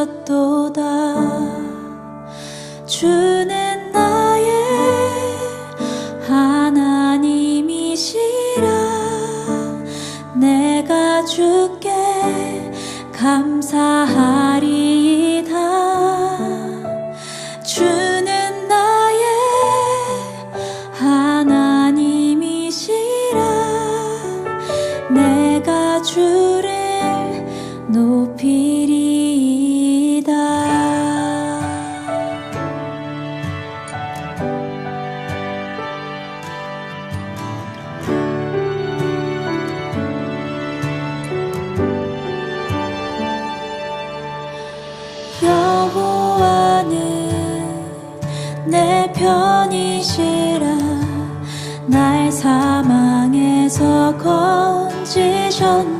되셨도다 주 내 편이시라. 날 사망에서 건지셨네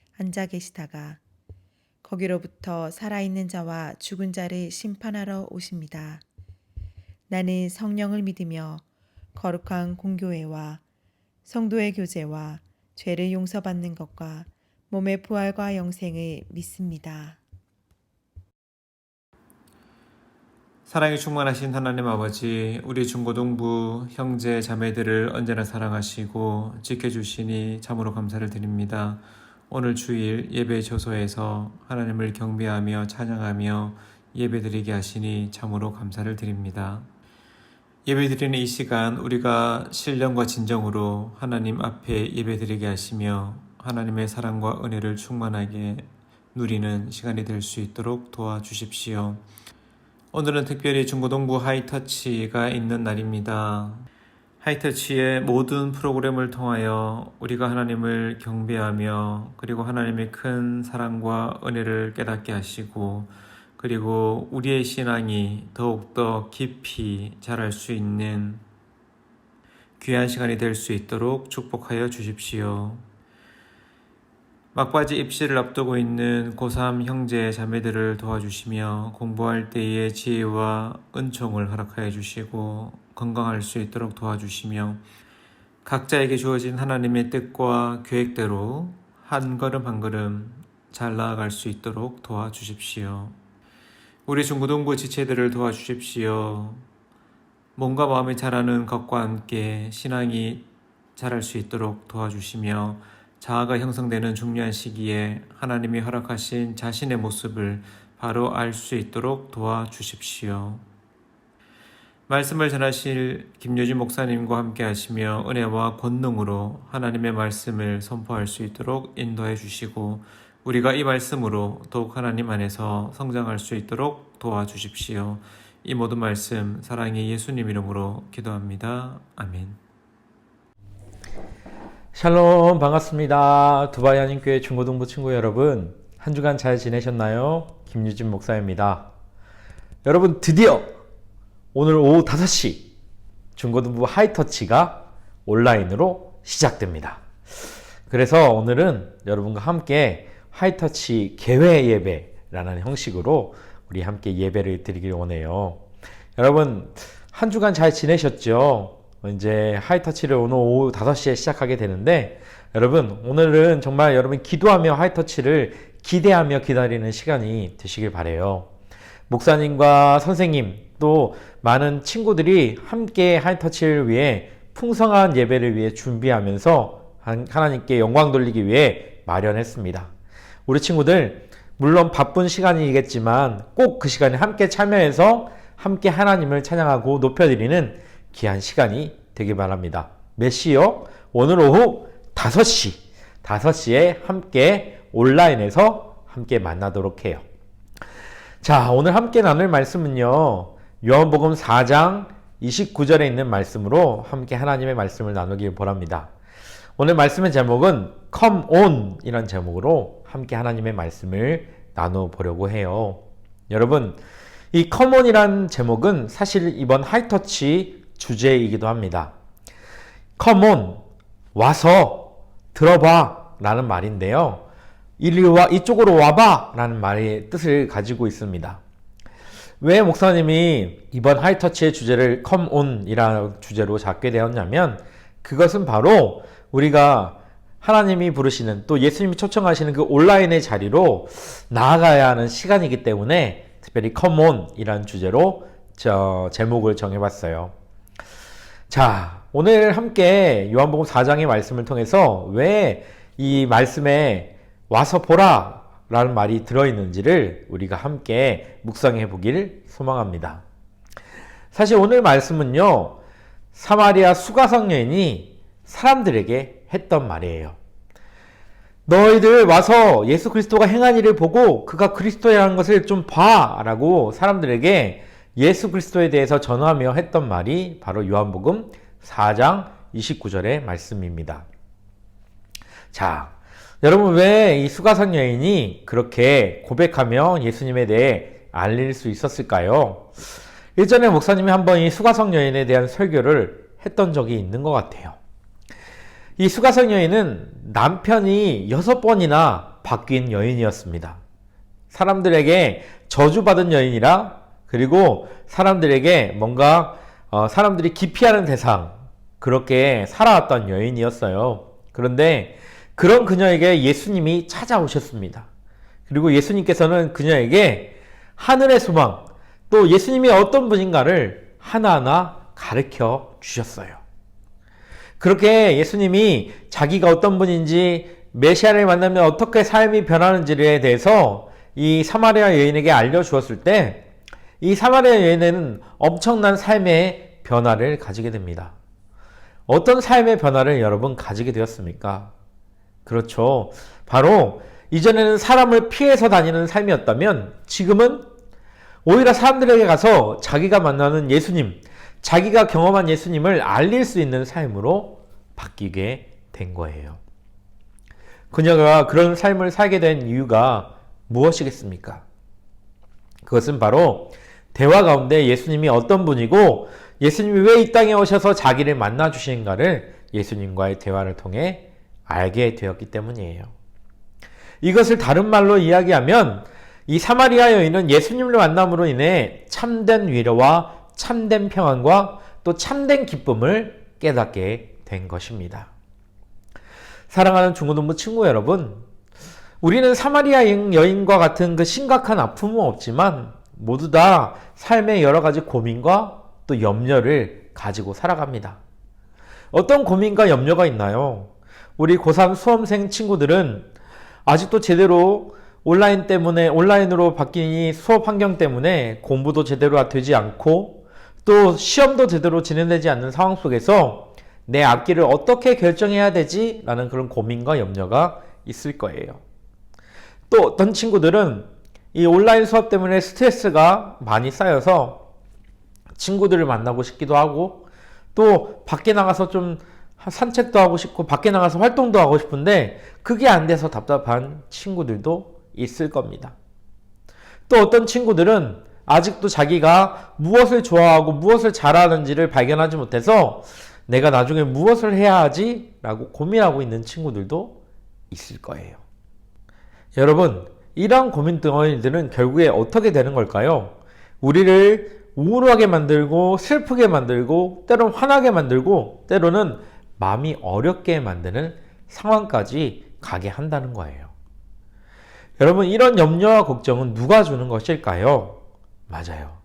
앉아 계시다가 거기로부터 살아있는 자와 죽은 자를 심판하러 오십니다. 나는 성령을 믿으며 거룩한 공교회와 성도의 교제와 죄를 용서받는 것과 몸의 부활과 영생을 믿습니다. 사랑이 충만하신 하나님 아버지, 우리 중고등부 형제 자매들을 언제나 사랑하시고 지켜주시니 참으로 감사를 드립니다. 오늘 주일 예배 조소에서 하나님을 경배하며 찬양하며 예배드리게 하시니 참으로 감사를 드립니다. 예배드리는 이 시간 우리가 신령과 진정으로 하나님 앞에 예배드리게 하시며 하나님의 사랑과 은혜를 충만하게 누리는 시간이 될 수 있도록 도와주십시오. 오늘은 특별히 중고등부 하이터치가 있는 날입니다. 하이터치의 모든 프로그램을 통하여 우리가 하나님을 경배하며 그리고 하나님의 큰 사랑과 은혜를 깨닫게 하시고 그리고 우리의 신앙이 더욱더 깊이 자랄 수 있는 귀한 시간이 될 수 있도록 축복하여 주십시오. 막바지 입시를 앞두고 있는 고3 형제 자매들을 도와주시며 공부할 때의 지혜와 은총을 허락하여 주시고 건강할 수 있도록 도와주시며 각자에게 주어진 하나님의 뜻과 계획대로 한 걸음 한 걸음 잘 나아갈 수 있도록 도와주십시오. 우리 중고등부 지체들을 도와주십시오. 몸과 마음이 자라는 것과 함께 신앙이 자랄 수 있도록 도와주시며 자아가 형성되는 중요한 시기에 하나님이 허락하신 자신의 모습을 바로 알 수 있도록 도와주십시오. 말씀을 전하실 김효진 목사님과 함께 하시며 은혜와 권능으로 하나님의 말씀을 선포할 수 있도록 인도해 주시고 우리가 이 말씀으로 더욱 하나님 안에서 성장할 수 있도록 도와주십시오. 이 모든 말씀 사랑의 예수님 이름으로 기도합니다. 아멘. 샬롬 반갑습니다. 두바이 한인교회 중고등부 친구 여러분 한 주간 잘 지내셨나요? 김유진 목사입니다. 여러분 드디어 오늘 오후 5시 중고등부 하이터치가 온라인으로 시작됩니다. 그래서 오늘은 여러분과 함께 하이터치 개회 예배라는 형식으로 우리 함께 예배를 드리길 원해요. 여러분 한 주간 잘 지내셨죠? 이제 하이터치를 오늘 오후 5시에 시작하게 되는데 여러분 오늘은 정말 여러분 기도하며 하이터치를 기대하며 기다리는 시간이 되시길 바래요. 목사님과 선생님 또 많은 친구들이 함께 하이터치를 위해 풍성한 예배를 위해 준비하면서 하나님께 영광 돌리기 위해 마련했습니다. 우리 친구들 물론 바쁜 시간이겠지만 꼭 그 시간에 함께 참여해서 함께 하나님을 찬양하고 높여드리는 귀한 시간이 되길 바랍니다. 몇 시요? 오늘 오후 5시. 5시에 함께 온라인에서 함께 만나도록 해요. 자, 오늘 함께 나눌 말씀은요. 요한복음 4장 29절에 있는 말씀으로 함께 하나님의 말씀을 나누길 바랍니다. 오늘 말씀의 제목은 Come On 이란 제목으로 함께 하나님의 말씀을 나눠보려고 해요. 여러분, 이 Come On이란 제목은 사실 이번 하이터치 주제이기도 합니다. Come on, 와서 들어봐 라는 말인데요. 이리 와, 이쪽으로 와봐 라는 말의 뜻을 가지고 있습니다. 왜 목사님이 이번 하이터치의 주제를 Come on 이라는 주제로 잡게 되었냐면 그것은 바로 우리가 하나님이 부르시는 또 예수님이 초청하시는 그 온라인의 자리로 나아가야 하는 시간이기 때문에 특별히 Come on 이라는 주제로 저 제목을 정해봤어요. 자, 오늘 함께 요한복음 4장의 말씀을 통해서 왜 이 말씀에 와서 보라 라는 말이 들어있는지를 우리가 함께 묵상해 보길 소망합니다. 사실 오늘 말씀은요, 사마리아 수가성 여인이 사람들에게 했던 말이에요. 너희들 와서 예수 그리스도가 행한 일을 보고 그가 그리스도라는 것을 좀 봐! 라고 사람들에게 예수 그리스도에 대해서 전하며 했던 말이 바로 요한복음 4장 29절의 말씀입니다. 자, 여러분 왜 이 수가성 여인이 그렇게 고백하며 예수님에 대해 알릴 수 있었을까요? 일전에 목사님이 한번 이 수가성 여인에 대한 설교를 했던 적이 있는 것 같아요. 이 수가성 여인은 남편이 여섯 번이나 바뀐 여인이었습니다. 사람들에게 저주받은 여인이라 그리고 사람들에게 뭔가 어, 사람들이 기피하는 대상 그렇게 살아왔던 여인이었어요. 그런데 그런 그녀에게 예수님이 찾아오셨습니다. 그리고 예수님께서는 그녀에게 하늘의 소망, 또 예수님이 어떤 분인가를 하나하나 가르쳐 주셨어요. 그렇게 예수님이 자기가 어떤 분인지 메시아를 만나면 어떻게 삶이 변하는지에 대해서 이 사마리아 여인에게 알려주었을 때 이 사마리아 여인은 엄청난 삶의 변화를 가지게 됩니다. 어떤 삶의 변화를 여러분 가지게 되었습니까? 그렇죠. 바로 이전에는 사람을 피해서 다니는 삶이었다면 지금은 오히려 사람들에게 가서 자기가 만나는 예수님, 자기가 경험한 예수님을 알릴 수 있는 삶으로 바뀌게 된 거예요. 그녀가 그런 삶을 살게 된 이유가 무엇이겠습니까? 그것은 바로 대화 가운데 예수님이 어떤 분이고 예수님이 왜 이 땅에 오셔서 자기를 만나 주시는가를 예수님과의 대화를 통해 알게 되었기 때문이에요. 이것을 다른 말로 이야기하면 이 사마리아 여인은 예수님을 만남으로 인해 참된 위로와 참된 평안과 또 참된 기쁨을 깨닫게 된 것입니다. 사랑하는 중고등부 친구 여러분, 우리는 사마리아 여인과 같은 그 심각한 아픔은 없지만 모두 다 삶의 여러 가지 고민과 또 염려를 가지고 살아갑니다. 어떤 고민과 염려가 있나요? 우리 고3 수험생 친구들은 아직도 제대로 온라인 때문에, 온라인으로 바뀐 이 수업 환경 때문에 공부도 제대로 되지 않고 또 시험도 제대로 진행되지 않는 상황 속에서 내 앞길을 어떻게 결정해야 되지? 라는 그런 고민과 염려가 있을 거예요. 또 어떤 친구들은 이 온라인 수업 때문에 스트레스가 많이 쌓여서 친구들을 만나고 싶기도 하고 또 밖에 나가서 좀 산책도 하고 싶고 밖에 나가서 활동도 하고 싶은데 그게 안 돼서 답답한 친구들도 있을 겁니다. 또 어떤 친구들은 아직도 자기가 무엇을 좋아하고 무엇을 잘하는지를 발견하지 못해서 내가 나중에 무엇을 해야 하지? 라고 고민하고 있는 친구들도 있을 거예요. 여러분, 이러한 고민 덩어리들은 결국에 어떻게 되는 걸까요? 우리를 우울하게 만들고 슬프게 만들고 때론 화나게 만들고 때로는 마음이 어렵게 만드는 상황까지 가게 한다는 거예요. 여러분, 이런 염려와 걱정은 누가 주는 것일까요? 맞아요.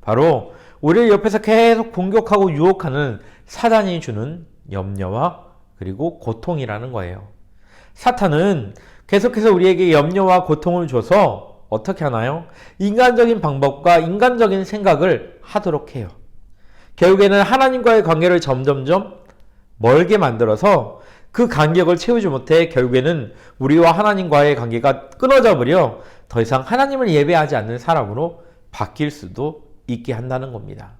바로 우리를 옆에서 계속 공격하고 유혹하는 사단이 주는 염려와 그리고 고통이라는 거예요. 사탄은 계속해서 우리에게 염려와 고통을 줘서 어떻게 하나요? 인간적인 방법과 인간적인 생각을 하도록 해요. 결국에는 하나님과의 관계를 점점점 멀게 만들어서 그 간격을 채우지 못해 결국에는 우리와 하나님과의 관계가 끊어져 버려 더 이상 하나님을 예배하지 않는 사람으로 바뀔 수도 있게 한다는 겁니다.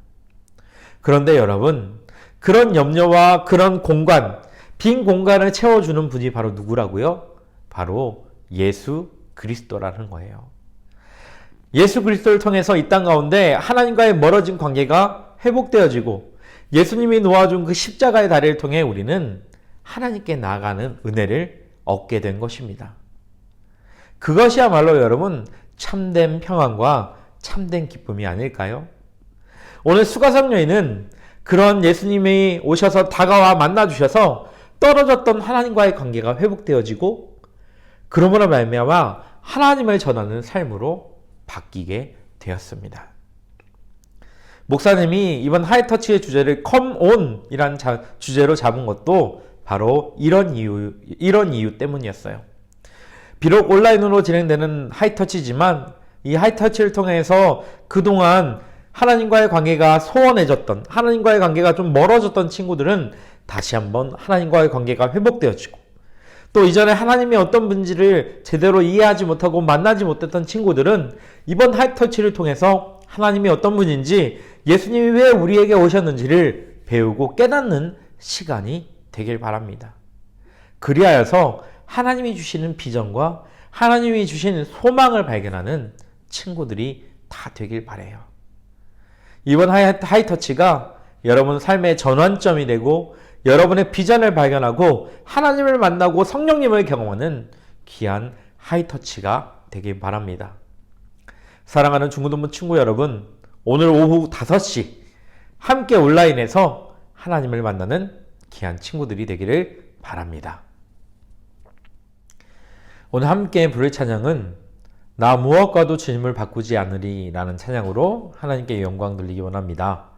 그런데 여러분, 그런 염려와 그런 공간, 빈 공간을 채워주는 분이 바로 누구라고요? 바로 예수 그리스도라는 거예요. 예수 그리스도를 통해서 이 땅 가운데 하나님과의 멀어진 관계가 회복되어지고 예수님이 놓아준 그 십자가의 다리를 통해 우리는 하나님께 나아가는 은혜를 얻게 된 것입니다. 그것이야말로 여러분 참된 평안과 참된 기쁨이 아닐까요? 오늘 수가성 여인은 그런 예수님이 오셔서 다가와 만나 주셔서 떨어졌던 하나님과의 관계가 회복되어지고 그러므로 말미암아 하나님을 전하는 삶으로 바뀌게 되었습니다. 목사님이 이번 하이터치의 주제를 come on이란 주제로 잡은 것도 바로 이런 이유 이런 이유 때문이었어요. 비록 온라인으로 진행되는 하이터치지만 이 하이터치를 통해서 그동안 하나님과의 관계가 소원해졌던 하나님과의 관계가 좀 멀어졌던 친구들은 다시 한번 하나님과의 관계가 회복되어지고 또 이전에 하나님이 어떤 분지를 제대로 이해하지 못하고 만나지 못했던 친구들은 이번 하이터치를 통해서 하나님이 어떤 분인지 예수님이 왜 우리에게 오셨는지를 배우고 깨닫는 시간이 되길 바랍니다. 그리하여서 하나님이 주시는 비전과 하나님이 주신 소망을 발견하는 친구들이 다 되길 바래요. 이번 하이터치가 여러분 삶의 전환점이 되고 여러분의 비전을 발견하고 하나님을 만나고 성령님을 경험하는 귀한 하이터치가 되길 바랍니다. 사랑하는 중고등부 친구 여러분, 오늘 오후 5시 함께 온라인에서 하나님을 만나는 귀한 친구들이 되기를 바랍니다. 오늘 함께 부를 찬양은 나 무엇과도 주님을 바꾸지 않으리 라는 찬양으로 하나님께 영광 돌리기 원합니다.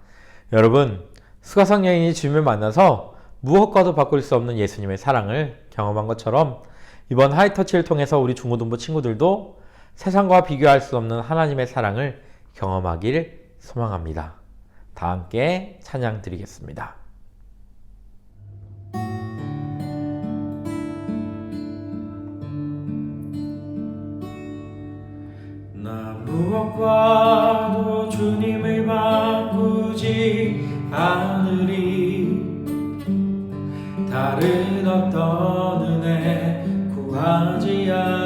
여러분, 수가상 여인이 주님을 만나서 무엇과도 바꿀 수 없는 예수님의 사랑을 경험한 것처럼 이번 하이터치를 통해서 우리 중고등부 친구들도 세상과 비교할 수 없는 하나님의 사랑을 경험하길 소망합니다. 다 함께 찬양 드리겠습니다. 나 무엇과도 주님을 바꾸지 않으리 다른 어떤 은혜 구하지 오직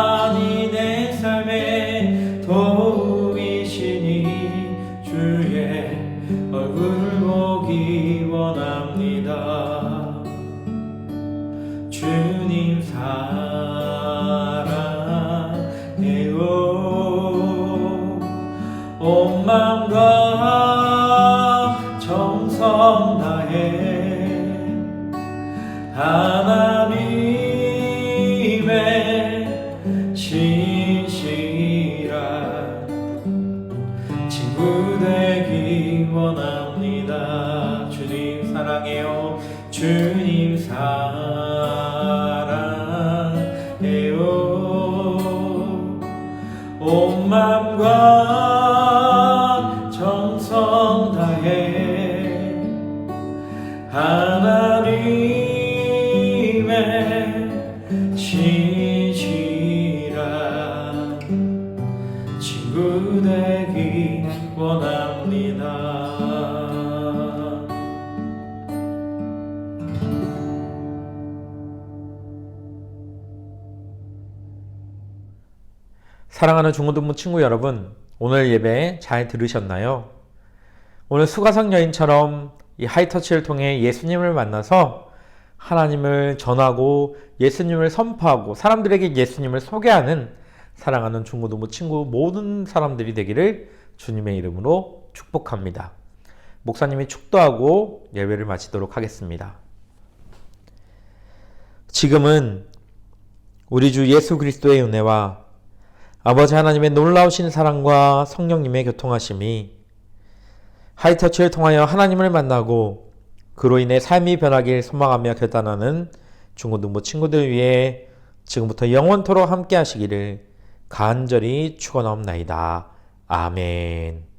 내 삶 온 마음과 사랑하는 중고등부 친구 여러분, 오늘 예배 잘 들으셨나요? 오늘 수가상 여인처럼 이 하이터치를 통해 예수님을 만나서 하나님을 전하고 예수님을 선포하고 사람들에게 예수님을 소개하는 사랑하는 중고등부 친구 모든 사람들이 되기를 주님의 이름으로 축복합니다. 목사님이 축도하고 예배를 마치도록 하겠습니다. 지금은 우리 주 예수 그리스도의 은혜와 아버지 하나님의 놀라우신 사랑과 성령님의 교통하심이 하이터치를 통하여 하나님을 만나고 그로 인해 삶이 변하길 소망하며 결단하는 중고등부 친구들 위해 지금부터 영원토록 함께 하시기를 간절히 축원하옵나이다. 아멘.